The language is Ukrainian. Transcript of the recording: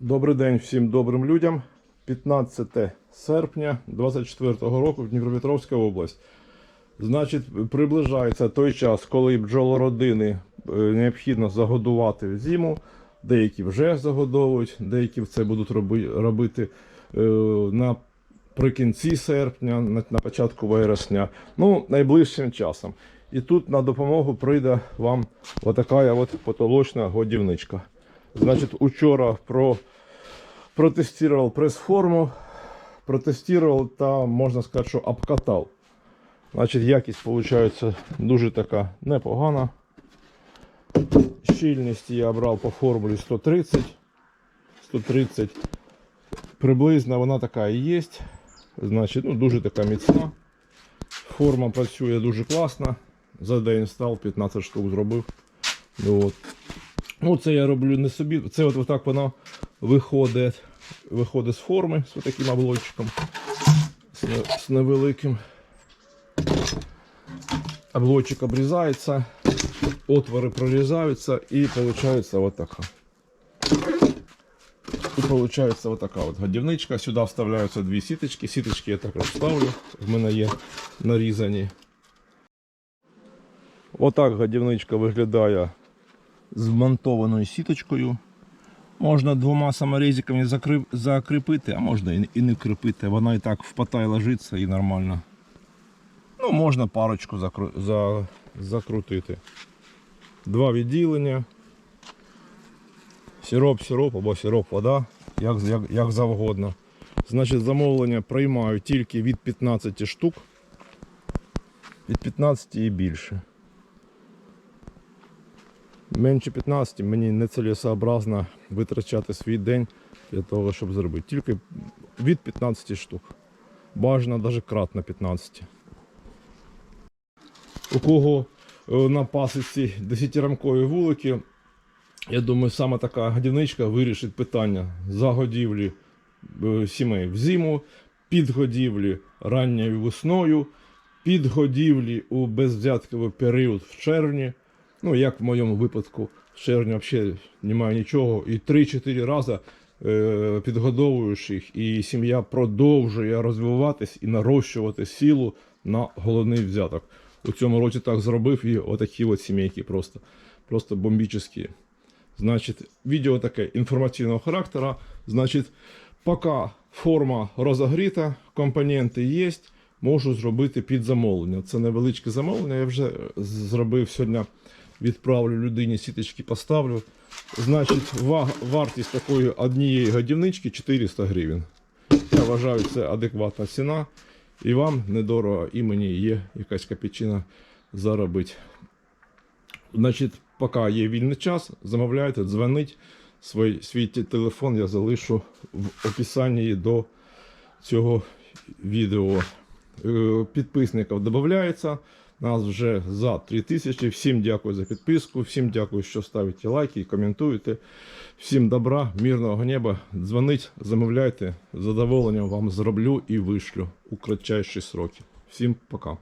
Добрий день всім добрим людям. 15 серпня 24 року Дніпропетровська область. Значить, приближається той час, коли бджолородини е, необхідно загодувати в зиму. Деякі вже загодовують, деякі це будуть робити е, наприкінці серпня, на початку вересня, ну, найближчим часом. І тут на допомогу прийде вам отака от потолочна годівничка. Значить, учора про, протестував прес-форму, протестував та, можна сказати, що обкатав. Значить, якість виходить дуже така непогана. Щільність я брав по формулі 130. 130. Приблизно вона така і є. Значить, ну, дуже така міцна. Форма працює дуже класно. За день став, 15 штук зробив. Ну, От. Ну, це я роблю не собі. Це от отак воно виходить, виходить з форми з таким облочком. З, не- з невеликим. Облочок обрізається, отвори прорізаються і виходить отака. І виходить отака от годівничка. Сюди вставляються дві сіточки. Сіточки я також ставлю. В мене є нарізані. Отак годівничка виглядає з вмонтованою сіточкою. Можна двома саморізиками закріпити, а можна і, не кріпити. Вона і так в потай ложиться і нормально. Ну, можна парочку закру, за, закрутити. Два відділення. Сироп, сироп або сироп, вода, як, як, як завгодно. Значить, замовлення приймаю тільки від 15 штук. Від 15 і більше. Менше 15 мені нецелесообразно витрачати свій день для того, щоб зробити. Тільки від 15 штук. Бажано навіть кратно 15. У кого е, на пасіці 10-рамкові вулики, я думаю, саме така годівничка вирішить питання загодівлі е, сімей в зиму, підгодівлі ранньою весною, підгодівлі у безвзятковий період в червні. Ну, як в моєму випадку, в червні взагалі немає нічого. І 3-4 рази е, підгодовуєш їх, і сім'я продовжує розвиватись і нарощувати силу на головний взяток. У цьому році так зробив і отакі от сімейки просто, просто бомбічні. Значить, відео таке інформаційного характеру. Значить, поки форма розогріта, компоненти є, можу зробити під замовлення. Це невеличке замовлення. Я вже зробив сьогодні. Відправлю людині сіточки, поставлю. Значить, ва- вартість такої однієї годівнички 400 гривень. Я вважаю, це адекватна ціна. І вам недорого, і мені є якась копійчина заробити. Значить, поки є вільний час, замовляйте, дзвоніть. Свій, свій телефон я залишу в описанні до цього відео. Е, Підписників додається. Нас вже за 3000. Всім дякую за підписку. Всім дякую, що ставите лайки і коментуєте. Всім добра, мирного неба. Дзвоніть, замовляйте. З задоволенням вам зроблю і вишлю у кратчайші сроки. Всім пока.